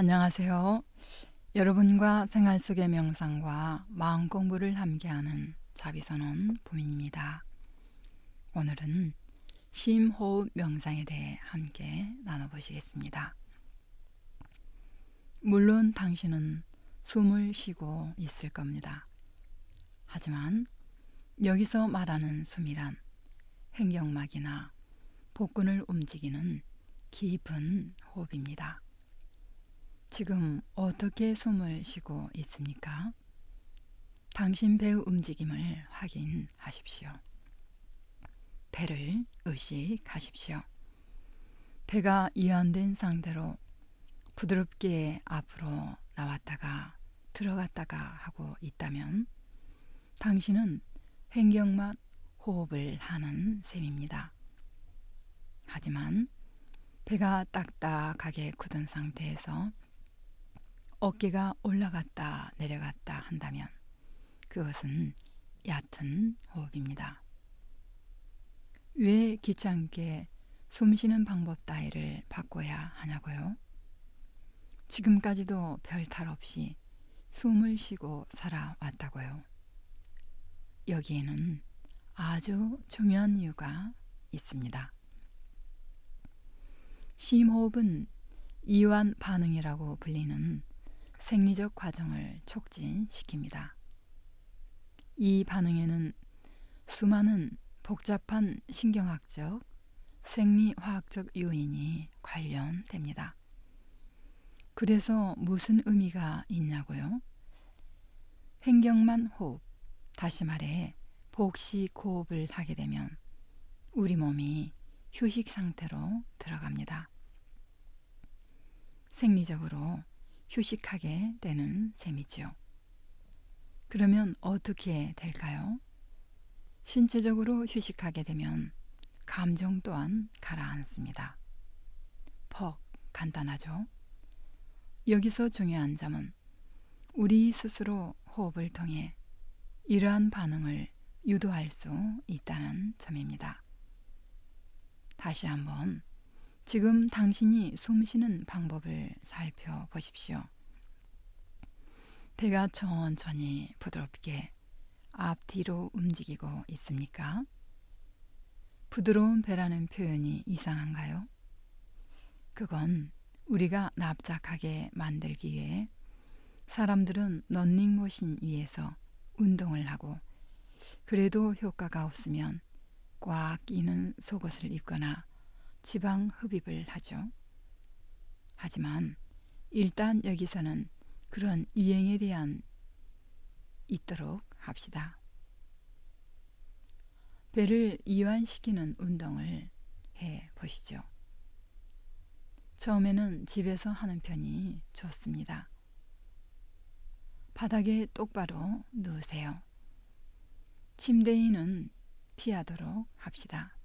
안녕하세요. 여러분과 생활 속의 명상과 마음 공부를 함께하는 자비선언 부민입니다. 오늘은 심호흡 명상에 대해 함께 나눠보시겠습니다. 물론 당신은 숨을 쉬고 있을 겁니다. 하지만 여기서 말하는 숨이란 횡격막이나 복근을 움직이는 깊은 호흡입니다. 지금 어떻게 숨을 쉬고 있습니까? 당신 배의 움직임을 확인하십시오. 배를 의식하십시오. 배가 이완된 상태로 부드럽게 앞으로 나왔다가 들어갔다가 하고 있다면 당신은 횡격막 호흡을 하는 셈입니다. 하지만 배가 딱딱하게 굳은 상태에서 어깨가 올라갔다 내려갔다 한다면 그것은 얕은 호흡입니다. 왜 귀찮게 숨 쉬는 방법 따위를 바꿔야 하냐고요? 지금까지도 별 탈 없이 숨을 쉬고 살아왔다고요. 여기에는 아주 중요한 이유가 있습니다. 심호흡은 이완 반응이라고 불리는 생리적 과정을 촉진시킵니다. 이 반응에는 수많은 복잡한 신경학적, 생리화학적 요인이 관련됩니다. 그래서 무슨 의미가 있냐고요? 횡격만 호흡, 다시 말해 복식 호흡을 하게 되면 우리 몸이 휴식 상태로 들어갑니다. 생리적으로 휴식하게 되는 셈이지요. 그러면 어떻게 될까요? 신체적으로 휴식하게 되면 감정 또한 가라앉습니다. 퍽 간단하죠? 여기서 중요한 점은 우리 스스로 호흡을 통해 이러한 반응을 유도할 수 있다는 점입니다. 다시 한번 지금 당신이 숨 쉬는 방법을 살펴보십시오. 배가 천천히 부드럽게 앞뒤로 움직이고 있습니까? 부드러운 배라는 표현이 이상한가요? 그건 우리가 납작하게 만들기 위해 사람들은 런닝머신 위에서 운동을 하고 그래도 효과가 없으면 꽉 끼는 속옷을 입거나 지방 흡입을 하죠. 하지만 일단 여기서는 그런 유행에 대한 있도록 합시다. 배를 이완시키는 운동을 해 보시죠. 처음에는 집에서 하는 편이 좋습니다. 바닥에 똑바로 누우세요. 침대에는 피하도록 합시다.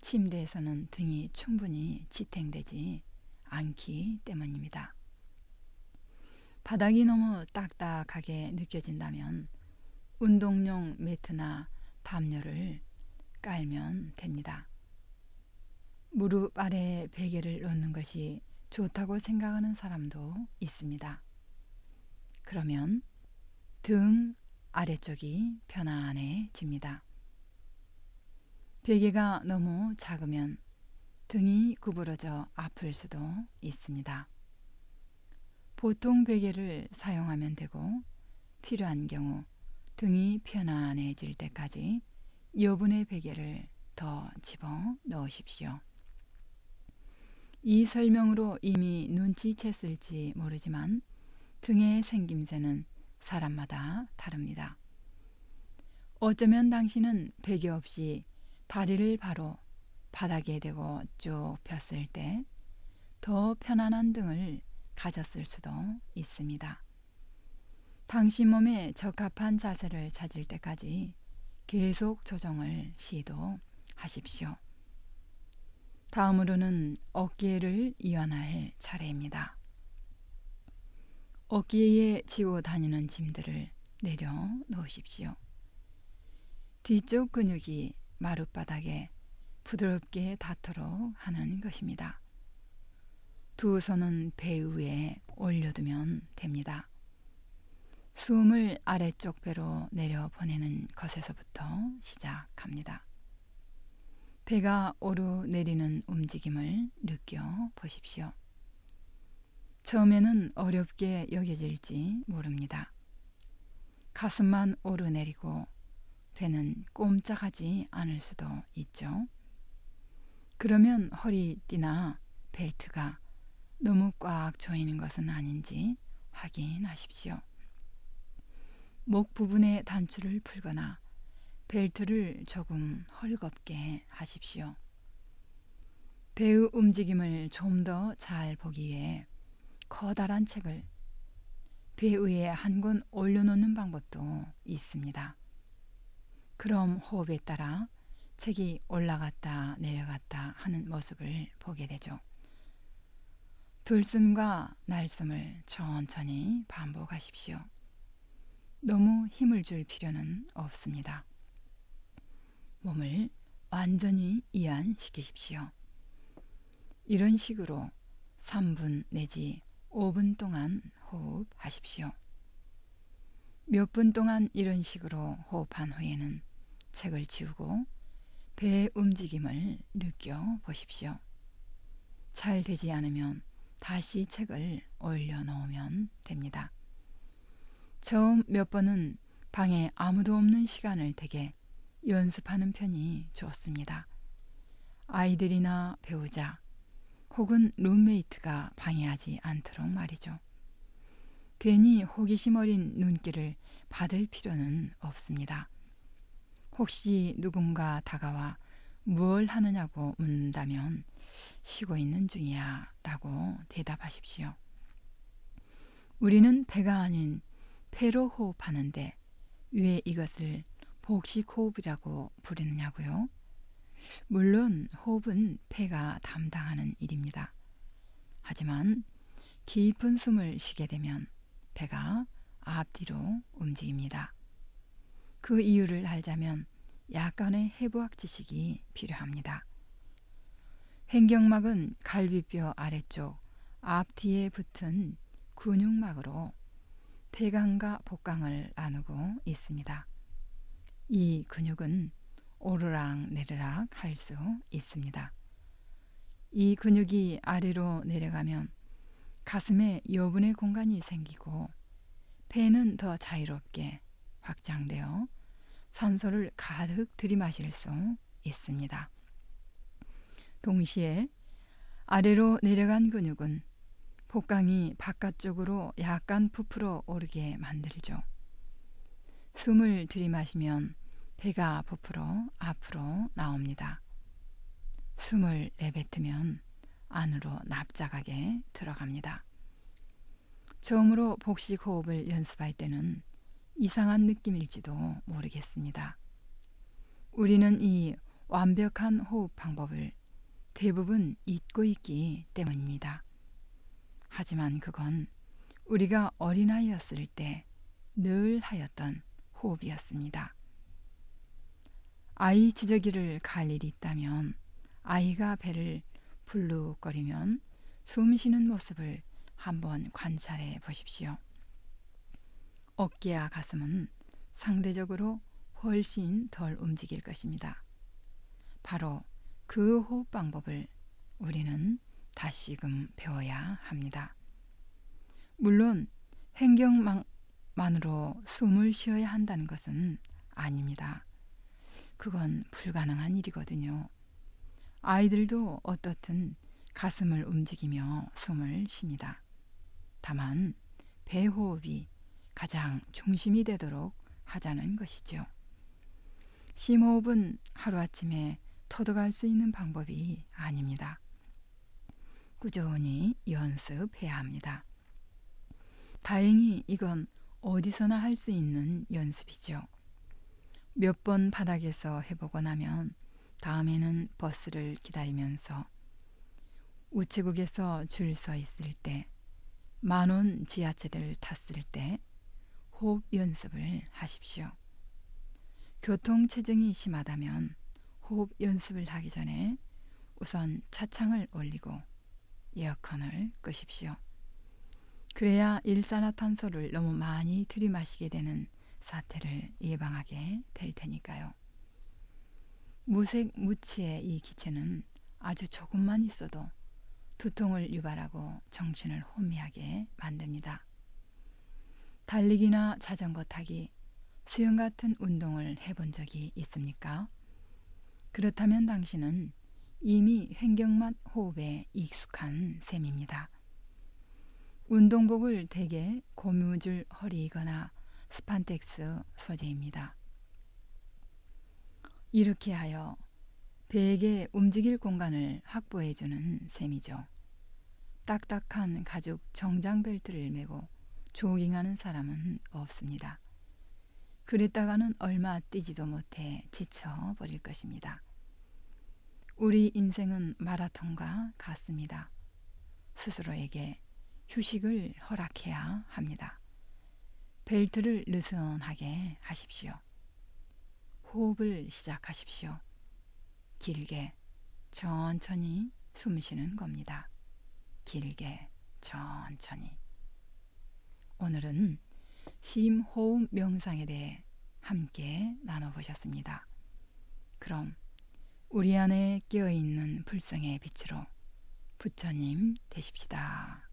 침대에서는 등이 충분히 지탱되지 않기 때문입니다. 바닥이 너무 딱딱하게 느껴진다면 운동용 매트나 담요를 깔면 됩니다. 무릎 아래 베개를 놓는 것이 좋다고 생각하는 사람도 있습니다. 그러면 등 아래쪽이 편안해집니다. 베개가 너무 작으면 등이 구부러져 아플 수도 있습니다. 보통 베개를 사용하면 되고 필요한 경우 등이 편안해질 때까지 여분의 베개를 더 집어 넣으십시오. 이 설명으로 이미 눈치챘을지 모르지만 등의 생김새는 사람마다 다릅니다. 어쩌면 당신은 베개 없이 다리를 바로 바닥에 대고 쭉 폈을 때 더 편안한 등을 가졌을 수도 있습니다. 당신 몸에 적합한 자세를 찾을 때까지 계속 조정을 시도하십시오. 다음으로는 어깨를 이완할 차례입니다. 어깨에 지고 다니는 짐들을 내려 놓으십시오. 뒤쪽 근육이 마룻바닥에 부드럽게 닿도록 하는 것입니다. 두 손은 배 위에 올려두면 됩니다. 숨을 아래쪽 배로 내려 보내는 것에서부터 시작합니다. 배가 오르내리는 움직임을 느껴 보십시오. 처음에는 어렵게 여겨질지 모릅니다. 가슴만 오르내리고 배는 꼼짝하지 않을 수도 있죠. 그러면 허리띠나 벨트가 너무 꽉 조이는 것은 아닌지 확인하십시오. 목 부분의 단추를 풀거나 벨트를 조금 헐겁게 하십시오. 배의 움직임을 좀 더 잘 보기 위해 커다란 책을 배 위에 한 권 올려놓는 방법도 있습니다. 그럼 호흡에 따라 책이 올라갔다 내려갔다 하는 모습을 보게 되죠. 들숨과 날숨을 천천히 반복하십시오. 너무 힘을 줄 필요는 없습니다. 몸을 완전히 이완시키십시오. 이런 식으로 3분 내지 5분 동안 호흡하십시오. 몇 분 동안 이런 식으로 호흡한 후에는 책을 지우고 배의 움직임을 느껴 보십시오. 잘 되지 않으면 다시 책을 올려 놓으면 됩니다. 처음 몇 번은 방에 아무도 없는 시간을 되게 연습하는 편이 좋습니다. 아이들이나 배우자 혹은 룸메이트가 방해하지 않도록 말이죠. 괜히 호기심 어린 눈길을 받을 필요는 없습니다. 혹시 누군가 다가와 무얼 하느냐고 묻는다면 쉬고 있는 중이야 라고 대답하십시오. 우리는 배가 아닌 폐로 호흡하는데 왜 이것을 복식 호흡이라고 부르느냐고요? 물론 호흡은 폐가 담당하는 일입니다. 하지만 깊은 숨을 쉬게 되면 배가 앞뒤로 움직입니다. 그 이유를 알자면 약간의 해부학 지식이 필요합니다. 횡격막은 갈비뼈 아래쪽 앞뒤에 붙은 근육막으로 폐강과 복강을 나누고 있습니다. 이 근육은 오르락 내리락 할 수 있습니다. 이 근육이 아래로 내려가면 가슴에 여분의 공간이 생기고 폐는 더 자유롭게 확장되어 산소를 가득 들이마실 수 있습니다. 동시에 아래로 내려간 근육은 복강이 바깥쪽으로 약간 부풀어 오르게 만들죠. 숨을 들이마시면 배가 부풀어 앞으로 나옵니다. 숨을 내뱉으면 안으로 납작하게 들어갑니다. 처음으로 복식 호흡을 연습할 때는 이상한 느낌일지도 모르겠습니다. 우리는 이 완벽한 호흡 방법을 대부분 잊고 있기 때문입니다. 하지만 그건 우리가 어린아이였을 때 늘 하였던 호흡이었습니다. 아이 지저귀를 갈 일이 있다면 아이가 배를 불룩거리면 숨 쉬는 모습을 한번 관찰해 보십시오. 어깨와 가슴은 상대적으로 훨씬 덜 움직일 것입니다. 바로 그 호흡 방법을 우리는 다시금 배워야 합니다. 물론 행경만으로 숨을 쉬어야 한다는 것은 아닙니다. 그건 불가능한 일이거든요. 아이들도 어떻든 가슴을 움직이며 숨을 쉽니다. 다만 배호흡이 가장 중심이 되도록 하자는 것이죠. 심호흡은 하루아침에 터득할 수 있는 방법이 아닙니다. 꾸준히 연습해야 합니다. 다행히 이건 어디서나 할 수 있는 연습이죠. 몇 번 바닥에서 해보고 나면 다음에는 버스를 기다리면서 우체국에서 줄 서 있을 때, 만원 지하철을 탔을 때 호흡 연습을 하십시오. 교통체증이 심하다면 호흡 연습을 하기 전에 우선 차창을 올리고 에어컨을 끄십시오. 그래야 일산화탄소를 너무 많이 들이마시게 되는 사태를 예방하게 될 테니까요. 무색 무취의 이 기체는 아주 조금만 있어도 두통을 유발하고 정신을 혼미하게 만듭니다. 달리기나 자전거 타기, 수영 같은 운동을 해본 적이 있습니까? 그렇다면 당신은 이미 횡격맛 호흡에 익숙한 셈입니다. 운동복을 대개 고무줄 허리이거나 스판텍스 소재입니다. 이렇게 하여 배에게 움직일 공간을 확보해주는 셈이죠. 딱딱한 가죽 정장 벨트를 메고 조깅하는 사람은 없습니다. 그랬다가는 얼마 뛰지도 못해 지쳐버릴 것입니다. 우리 인생은 마라톤과 같습니다. 스스로에게 휴식을 허락해야 합니다. 벨트를 느슨하게 하십시오. 호흡을 시작하십시오. 길게, 천천히 숨 쉬는 겁니다. 길게, 천천히. 오늘은 심호흡 명상에 대해 함께 나눠보셨습니다. 그럼 우리 안에 깨어있는 불성의 빛으로 부처님 되십시다.